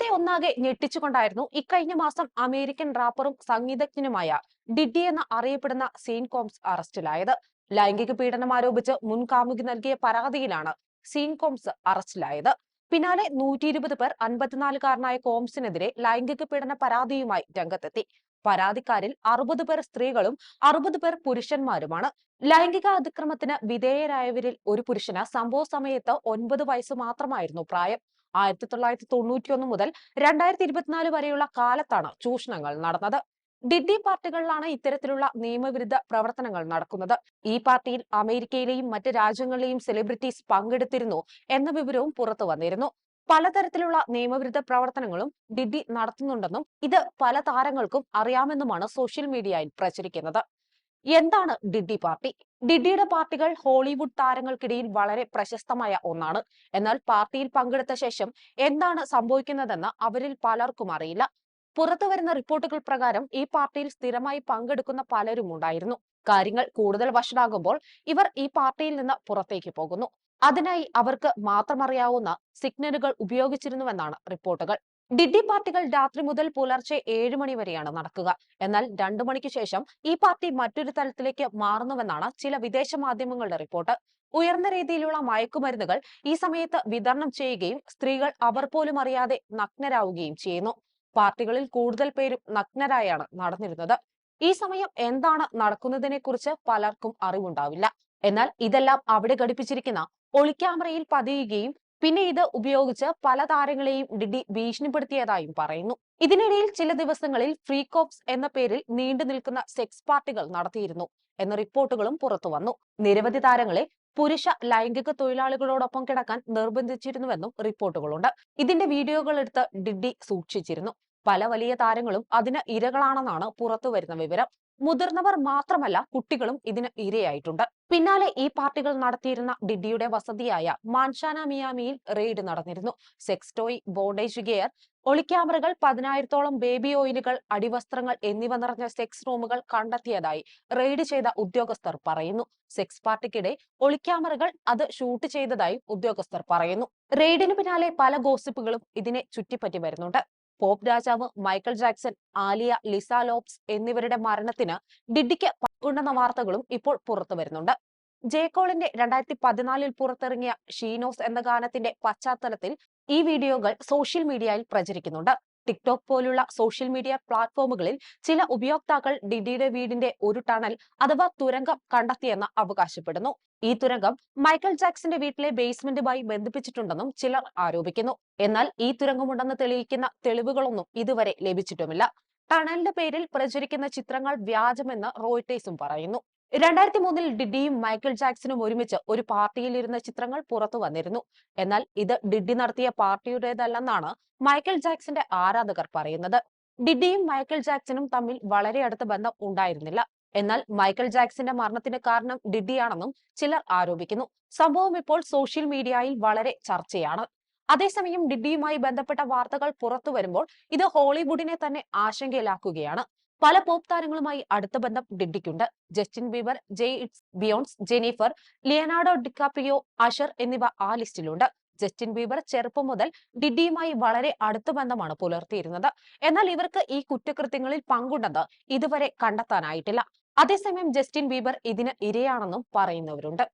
ലോകത്തെ ഒന്നാകെ ഞെട്ടിച്ചുകൊണ്ടായിരുന്നു ഇക്കഴിഞ്ഞ മാസം അമേരിക്കൻ റാപ്പറും സംഗീതജ്ഞനുമായ ഡിഡി എന്ന് അറിയപ്പെടുന്ന സീൻ കോംസ് അറസ്റ്റിലായത്. ലൈംഗിക പീഡനം ആരോപിച്ച് മുൻ കാമുകി നൽകിയ പരാതിയിലാണ് സീൻ കോംസ് അറസ്റ്റിലായത്. പിന്നാലെ നൂറ്റി ഇരുപത് പേർ അൻപത്തിനാലുകാരനായ കോംസിനെതിരെ ലൈംഗിക പീഡന പരാതിയുമായി രംഗത്തെത്തി. പരാതിക്കാരിൽ അറുപത് പേർ സ്ത്രീകളും അറുപത് പേർ പുരുഷന്മാരുമാണ്. ലൈംഗിക അതിക്രമത്തിന് വിധേയരായവരിൽ ഒരു പുരുഷന് സംഭവ സമയത്ത് ഒൻപത് വയസ്സ് മാത്രമായിരുന്നു പ്രായം. ആയിരത്തി തൊള്ളായിരത്തി തൊണ്ണൂറ്റിയൊന്ന് മുതൽ രണ്ടായിരത്തി ഇരുപത്തിനാല് വരെയുള്ള കാലത്താണ് ചൂഷണങ്ങൾ നടന്നത്. ഡിഡി പാർട്ടികളിലാണ് ഇത്തരത്തിലുള്ള നിയമവിരുദ്ധ പ്രവർത്തനങ്ങൾ നടക്കുന്നത്. ഈ പാർട്ടിയിൽ അമേരിക്കയിലെയും മറ്റ് രാജ്യങ്ങളിലെയും സെലിബ്രിറ്റീസ് പങ്കെടുത്തിരുന്നു എന്ന വിവരവും പുറത്തു വന്നിരുന്നു. പലതരത്തിലുള്ള നിയമവിരുദ്ധ പ്രവർത്തനങ്ങളും ഡിഡി നടത്തുന്നുണ്ടെന്നും ഇത് പല താരങ്ങൾക്കും അറിയാമെന്നുമാണ് സോഷ്യൽ മീഡിയയിൽ പ്രചരിക്കുന്നത്. എന്താണ് ഡിഡി പാർട്ടി? ഡിഡിയുടെ പാർട്ടികൾ ഹോളിവുഡ് താരങ്ങൾക്കിടയിൽ വളരെ പ്രശസ്തമായ ഒന്നാണ്. എന്നാൽ പാർട്ടിയിൽ പങ്കെടുത്ത ശേഷം എന്താണ് സംഭവിക്കുന്നതെന്ന് അവരിൽ പലർക്കും അറിയില്ല. പുറത്തു വരുന്ന റിപ്പോർട്ടുകൾ പ്രകാരം ഈ പാർട്ടിയിൽ സ്ഥിരമായി പങ്കെടുക്കുന്ന പലരും ഉണ്ടായിരുന്നു. കാര്യങ്ങൾ കൂടുതൽ വഷളാകുമ്പോൾ ഇവർ ഈ പാർട്ടിയിൽ നിന്ന് പുറത്തേക്ക് പോകുന്നു. അതിനായി അവർക്ക് മാത്രമറിയാവുന്ന സിഗ്നലുകൾ ഉപയോഗിച്ചിരുന്നുവെന്നാണ് റിപ്പോർട്ടുകൾ. ഡിഡി പാർട്ടികൾ രാത്രി മുതൽ പുലർച്ചെ ഏഴ് മണി വരെയാണ് നടക്കുക. എന്നാൽ രണ്ടു മണിക്ക് ശേഷം ഈ പാർട്ടി മറ്റൊരു തലത്തിലേക്ക് മാറുന്നുവെന്നാണ് ചില വിദേശ മാധ്യമങ്ങളുടെ റിപ്പോർട്ട്. ഉയർന്ന രീതിയിലുള്ള മയക്കുമരുന്നുകൾ ഈ സമയത്ത് വിതരണം ചെയ്യുകയും സ്ത്രീകൾ അവർ പോലും അറിയാതെ നഗ്നരാവുകയും ചെയ്യുന്നു. പാർട്ടികളിൽ കൂടുതൽ പേരും നഗ്നരായാണ് നടന്നിരുന്നത്. ഈ സമയം എന്താണ് നടക്കുന്നതിനെ കുറിച്ച് പലർക്കും അറിവുണ്ടാവില്ല. എന്നാൽ ഇതെല്ലാം അവിടെ ഘടിപ്പിച്ചിരിക്കുന്ന ഒളിക്യാമറയിൽ പതിയുകയും പിന്നെ ഇത് ഉപയോഗിച്ച് പല താരങ്ങളെയും ഡിഡി ഭീഷണിപ്പെടുത്തിയതായും പറയുന്നു. ഇതിനിടയിൽ ചില ദിവസങ്ങളിൽ ഫ്രീ കോപ്സ് എന്ന പേരിൽ നീണ്ടു നിൽക്കുന്ന സെക്സ് പാർട്ടികൾ നടത്തിയിരുന്നു എന്ന റിപ്പോർട്ടുകളും പുറത്തു വന്നു. നിരവധി താരങ്ങളെ പുരുഷ ലൈംഗിക തൊഴിലാളികളോടൊപ്പം കിടക്കാൻ നിർബന്ധിച്ചിരുന്നുവെന്നും റിപ്പോർട്ടുകളുണ്ട്. ഇതിന്റെ വീഡിയോകൾ എടുത്ത് ഡിഡി സൂക്ഷിച്ചിരുന്നു. പല വലിയ താരങ്ങളും അതിന് ഇരകളാണെന്നാണ് പുറത്തു വരുന്ന വിവരം. മുതിർന്നവർ മാത്രമല്ല കുട്ടികളും ഇതിന് ഇരയായിട്ടുണ്ട്. പിന്നാലെ ഈ പാർട്ടികൾ നടത്തിയിരുന്ന ഡിഡിയുടെ വസതിയായ മാൻഷാന മിയാമിയിൽ റെയ്ഡ് നടന്നിരുന്നു. സെക്സ് ടോയ് ബോണ്ടേജ് ഗെയർ ഒളിക്യാമറകൾ പതിനായിരത്തോളം ബേബി ഓയിലുകൾ അടിവസ്ത്രങ്ങൾ എന്നിവ നിറഞ്ഞ സെക്സ് റൂമുകൾ കണ്ടെത്തിയതായി റെയ്ഡ് ചെയ്ത ഉദ്യോഗസ്ഥർ പറയുന്നു. സെക്സ് പാർട്ടിക്കിടെ ഒളിക്യാമറകൾ അത് ഷൂട്ട് ചെയ്തതായും ഉദ്യോഗസ്ഥർ പറയുന്നു. റെയ്ഡിന് പിന്നാലെ പല ഗോസിപ്പുകളും ഇതിനെ ചുറ്റിപ്പറ്റി വരുന്നുണ്ട്. പോപ്പ് രാജാവ് Michael Jackson Aaliyah Lisa Lopes എന്നിവരുടെ മരണത്തിന് ഡിഡിക്ക് പങ്കുണ്ടെന്ന വാർത്തകളും ഇപ്പോൾ പുറത്തു വരുന്നുണ്ട്. ജേക്കോളിന്റെ രണ്ടായിരത്തി പതിനാലിൽ പുറത്തിറങ്ങിയ ഷീനോസ് എന്ന ഗാനത്തിന്റെ പശ്ചാത്തലത്തിൽ ഈ വീഡിയോകൾ സോഷ്യൽ മീഡിയയിൽ പ്രചരിക്കുന്നുണ്ട്. ടിക്ടോക്ക് പോലുള്ള സോഷ്യൽ മീഡിയ പ്ലാറ്റ്ഫോമുകളിൽ ചില ഉപയോക്താക്കൾ ഡിഡിയുടെ വീടിന്റെ ഒരു ടണൽ അഥവാ തുരങ്കം കണ്ടെത്തിയെന്ന് അവകാശപ്പെടുന്നു. ഈ തുരങ്കം മൈക്കൽ ജാക്സന്റെ വീട്ടിലെ ബേസ്മെന്റുമായി ബന്ധിപ്പിച്ചിട്ടുണ്ടെന്നും ചിലർ ആരോപിക്കുന്നു. എന്നാൽ ഈ തുരങ്കമുണ്ടെന്ന് തെളിയിക്കുന്ന തെളിവുകളൊന്നും ഇതുവരെ ലഭിച്ചിട്ടുമില്ല. ടണലിന്റെ പേരിൽ പ്രചരിക്കുന്ന ചിത്രങ്ങൾ വ്യാജമെന്ന് റോയിട്ടേഴ്സും പറയുന്നു. രണ്ടായിരത്തി മൂന്നിൽ ഡിഡിയും മൈക്കിൾ ജാക്സണും ഒരുമിച്ച് ഒരു പാർട്ടിയിൽ ഇരുന്ന ചിത്രങ്ങൾ പുറത്തു വന്നിരുന്നു. എന്നാൽ ഇത് ഡിഡി നടത്തിയ പാർട്ടിയുടേതല്ലെന്നാണ് മൈക്കിൾ ജാക്സന്റെ ആരാധകർ പറയുന്നത്. ഡിഡിയും മൈക്കിൾ ജാക്സണും തമ്മിൽ വളരെ അടുത്ത ബന്ധം ഉണ്ടായിരുന്നില്ല. എന്നാൽ മൈക്കിൾ ജാക്സന്റെ മരണത്തിന് കാരണം ഡിഡിയാണെന്നും ചിലർ ആരോപിക്കുന്നു. സംഭവം ഇപ്പോൾ സോഷ്യൽ മീഡിയയിൽ വളരെ ചർച്ചയാണ്. അതേസമയം ഡിഡിയുമായി ബന്ധപ്പെട്ട വാർത്തകൾ പുറത്തു വരുമ്പോൾ ഇത് ഹോളിവുഡിനെ തന്നെ ആശങ്കയിലാക്കുകയാണ്. പല പോപ്പ് താരങ്ങളുമായി അടുത്ത ബന്ധം ഡിഡിക്കുണ്ട് Justin Bieber Jay it's Beyonce Jennifer Leonardo DiCaprio Usher എന്നിവ ആ ലിസ്റ്റിലുണ്ട്. ജസ്റ്റിൻ ബീബർ ചെറുപ്പം മുതൽ ഡിഡിയുമായി വളരെ അടുത്ത ബന്ധമാണ് പുലർത്തിയിരുന്നത്. എന്നാൽ ഇവർക്ക് ഈ കുറ്റകൃത്യങ്ങളിൽ പങ്കുണ്ടെന്ന് ഇതുവരെ കണ്ടെത്താനായിട്ടില്ല. അതേസമയം ജസ്റ്റിൻ ബീബർ ഇതിന് ഇരയാണെന്നും പറയുന്നവരുണ്ട്.